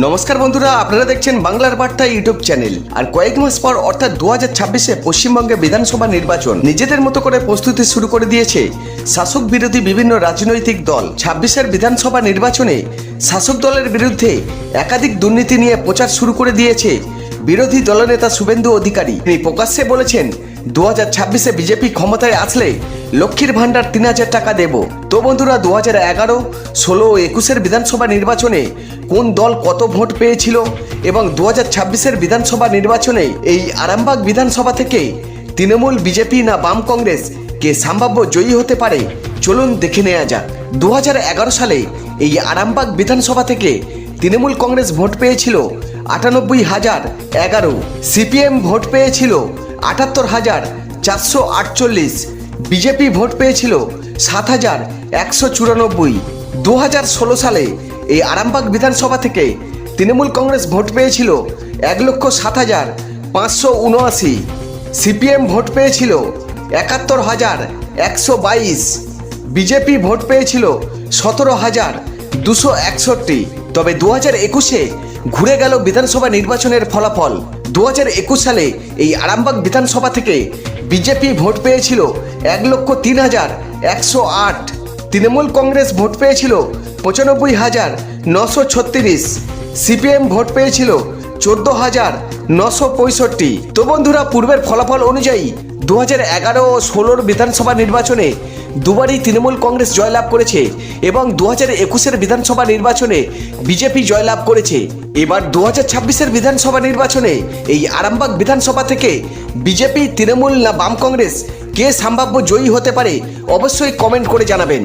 নমস্কার বন্ধুরা, আপনারা দেখছেন বাংলার বার্তা ইউটিউব চ্যানেল। আর কয়েক মাস পর, অর্থাৎ দু হাজার ছাব্বিশে পশ্চিমবঙ্গে বিধানসভা নির্বাচন, নিজেদের মতো করে প্রস্তুতি শুরু করে দিয়েছে শাসক বিরোধী বিভিন্ন রাজনৈতিক দল। ছাব্বিশের বিধানসভা নির্বাচনে শাসক দলের বিরুদ্ধে একাধিক দুর্নীতি নিয়ে প্রচার শুরু করে দিয়েছে বিরোধী দলনেতা শুভেন্দু অধিকারী। তিনি প্রকাশ্যে বলেছেন দু হাজার ছাব্বিশে বিজেপি ক্ষমতায় আসলে লক্ষ্মীর ভাণ্ডার তিন হাজার টাকা দেব। তো বন্ধুরা দু হাজার এগারো, ষোলো ও একুশের বিধানসভা নির্বাচনে কোন দল কত ভোট পেয়েছিল এবং দু হাজার ছাব্বিশের বিধানসভা নির্বাচনে এই আরামবাগ বিধানসভা থেকে তৃণমূল বিজেপি না বাম কংগ্রেস কে সম্ভাব্য জয়ী হতে পারে, চলুন দেখে নেওয়া যাক। দু হাজার এগারো সালে এই আরামবাগ বিধানসভা থেকে তৃণমূল কংগ্রেস ভোট পেয়েছিল আটানব্বই হাজার এগারো। সিপিএম ভোট পেয়েছিল আটাত্তর হাজার চারশো আটচল্লিশ। বিজেপি ভোট পেয়েছিল সাত হাজার একশো চুরানব্বই। দু হাজার ষোলো সালে এই আরামবাগ বিধানসভা থেকে তৃণমূল কংগ্রেস ভোট পেয়েছিল এক লক্ষ সাত হাজার পাঁচশো উনআশি। সিপিএম ভোট পেয়েছিল একাত্তর হাজার একশো বাইশ। বিজেপি ভোট পেয়েছিল সতেরো হাজার দুশো একষট্টি। তবে দু হাজার একুশে ঘুরে গেল বিধানসভা নির্বাচনের ফলাফল। দু হাজার একুশ সালে এই আরামবাগ বিধানসভা থেকে বিজেপি ভোট পেয়েছিল এক লক্ষ তিন হাজার একশো আট। তৃণমূল কংগ্রেস ভোট পেয়েছিল পঁচানব্বই হাজার নশো ছত্রিশ। সিপিএম ভোট পেয়েছিল চোদ্দ হাজার নশো পঁয়ষট্টি। তো বন্ধুরা, পূর্বের ফলাফল অনুযায়ী দু হাজার এগারো ও ষোলোর বিধানসভা নির্বাচনে দুবারই তৃণমূল কংগ্রেস জয়লাভ করেছে এবং দু হাজার একুশের বিধানসভা নির্বাচনে বিজেপি জয়লাভ করেছে। এবার দু হাজার ছাব্বিশের বিধানসভা নির্বাচনে এই আরামবাগ বিধানসভা থেকে বিজেপি, তৃণমূল না বাম কংগ্রেস কে সম্ভাব্য জয়ী হতে পারে অবশ্যই কমেন্ট করে জানাবেন।